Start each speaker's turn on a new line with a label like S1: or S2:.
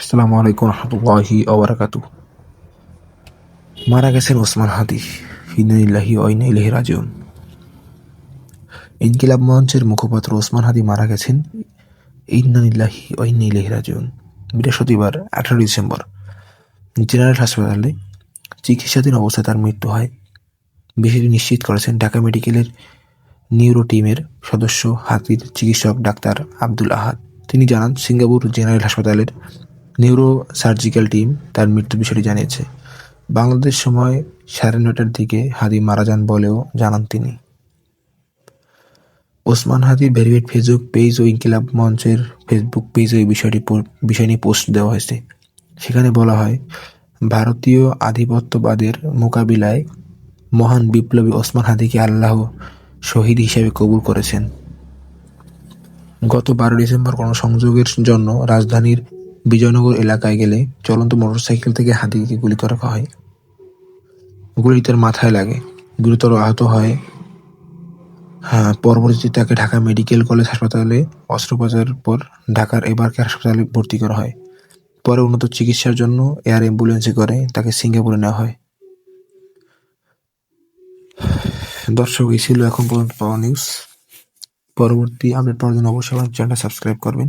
S1: আসসালামু আলাইকুম রহমতুল্লাহি ওবরাকাতু মারা গেছেন ওসমান হাদি। ইন্নালিল্লাহি ওয়া ইন্না ইলাইহি রাজিউন। ইনকিলাব মঞ্চের মুখপাত্র ওসমান হাদি মারা গেছেন। ইন্নালিল্লাহি ওয়া ইন্না ইলাইহি রাজিউন। বৃহস্পতিবার আঠারো ডিসেম্বর। জেনারেল হাসপাতালে চিকিৎসাধীন অবস্থায় তার মৃত্যু হয়। বিষয়টি নিশ্চিত করেছেন ঢাকা মেডিকেলের নিউরো টিমের সদস্য হাতির চিকিৎসক ডাক্তার আব্দুল আহাদ। তিনি জানান, সিঙ্গাপুর জেনারেল হাসপাতালের নিউরো সার্জিক্যাল টিম তার মৃত্যুর বিষয়টি জানিয়েছে। বাংলাদেশ সময় সাড়ে নটার দিকে হাদি মারা যান বলেও জানান তিনি। ওসমান হাদির ভেরিফাইড ফেসবুক পেজ ও ইনকিলাব মঞ্চের ফেসবুক পেজে এই বিষয়টি বিষয় নিয়ে পোস্ট দেওয়া হয়েছে। সেখানে বলা হয়, ভারতীয় আধিপত্যবাদের মোকাবিলায় মহান বিপ্লবী ওসমান হাদিকে আল্লাহ শহীদ হিসেবে কবুল করেছেন। গত বারো ডিসেম্বর গণসংযোগের জন্য রাজধানীর বিজয়নগর এলাকায় গেলে চলন্ত মোটরসাইকেল থেকে হাদিকে গুলি করা হয়। গুলি তার মাথায় লাগে। গুরুতর আহত হয়। হ্যাঁ পরবর্তীতে তাকে ঢাকা মেডিকেল কলেজ হাসপাতালে অস্ত্রোপচারের পর ঢাকার এবারকে হাসপাতালে ভর্তি করা হয়। পরে উন্নত চিকিৎসার জন্য এয়ার অ্যাম্বুলেন্সে করে তাকে সিঙ্গাপুরে নেওয়া হয়। দর্শক, এই ছিল এখন পর্যন্ত পাওয়া নিউজ পরবর্তী আপডেট পাওয়ার জন্য অবশ্যই আমার চ্যানেলটা সাবস্ক্রাইব করবেন।